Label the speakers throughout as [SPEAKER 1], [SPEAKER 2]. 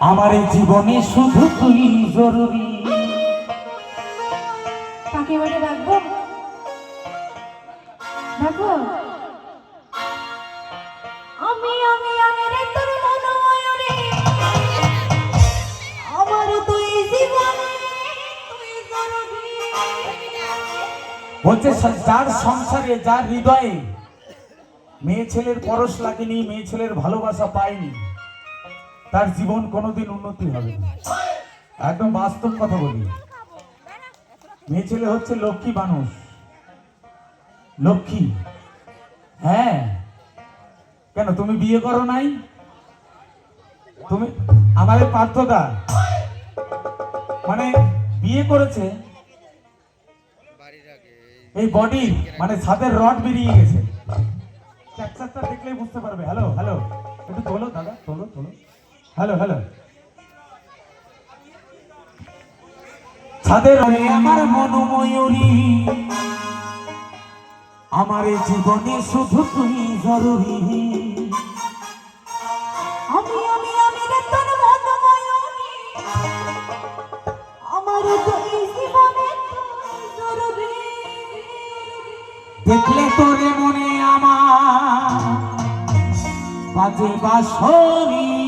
[SPEAKER 1] আমার জীবনে শুধু তুই জরুরি।
[SPEAKER 2] কাকে রাখব আমি আমি আমি রে তোর মনোময়ূরী। আমার তুই জীবনে তুই জরুরি।
[SPEAKER 1] বলছে সা- যার সংসারে যার হৃদয়ে মেয়ে ছেলের পরশ লাগেনি, মেয়ে ছেলের ভালোবাসা পায়নি। তার জীবন কোনোদিন উন্নতি হবে না। একদম বাস্তব কথা বলি। মেয়ে ছেলে হচ্ছে লক্ষ্মী মানুষ। লক্ষ্মী। হ্যাঁ। কেন, তুমি বিয়ে করো নাই? তুমি আমাদের পার্থদা মানে বিয়ে করেছে। এই বডি মানে ছাদের রড বেরিয়ে গেছে। টেক্সাসটা দেখলেই বুঝতে পারবে। হ্যালো হ্যালো একটু তোলো দাদা তোলো তোলো। হ্যালো হ্যালো আমার মনোময়ূরী। আমার জীবনে শুধু তুই জরুরি।
[SPEAKER 2] আমি আমি আমি রে তোর মনোময়ূরী। আমার তুই জীবনে জরুরি।
[SPEAKER 1] দেখলে তোরে মনে আমার বাজে বাসরি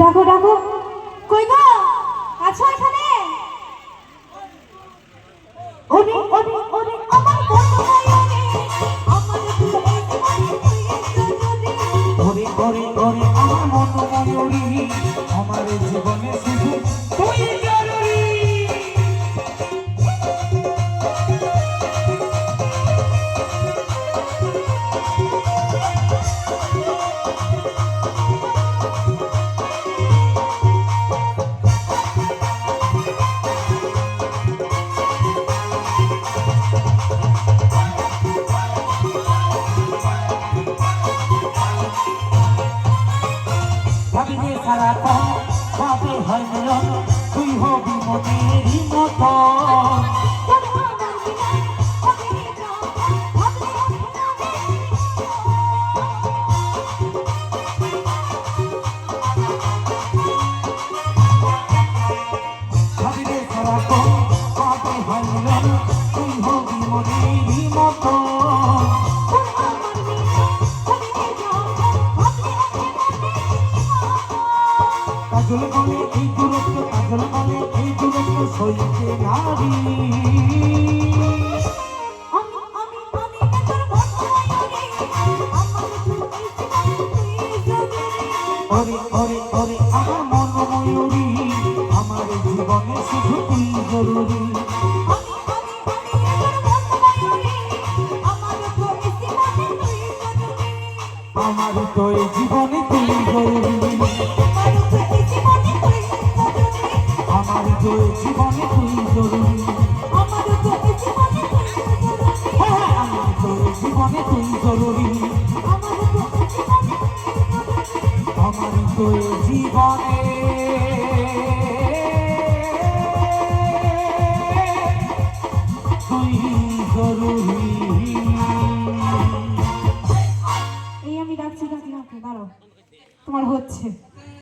[SPEAKER 2] ডাকো ডাকো। কই গো? আছো এখানে? তুই
[SPEAKER 1] হবি মনেরই মতো। কাজল বলে এই দূরত্ব কাজল বলে এই দূরত্ব সইতে নারী
[SPEAKER 2] আমি আমি আমি আমার তো
[SPEAKER 1] জীবনে তুই জরুরি। এই জীবনে তুই জরুরি।
[SPEAKER 2] আমার তো এসে তুই যদি
[SPEAKER 1] আমার তো এই জীবনে তুই জরুরি।
[SPEAKER 2] আমার তো এসে
[SPEAKER 1] আমার তো এই জীবনে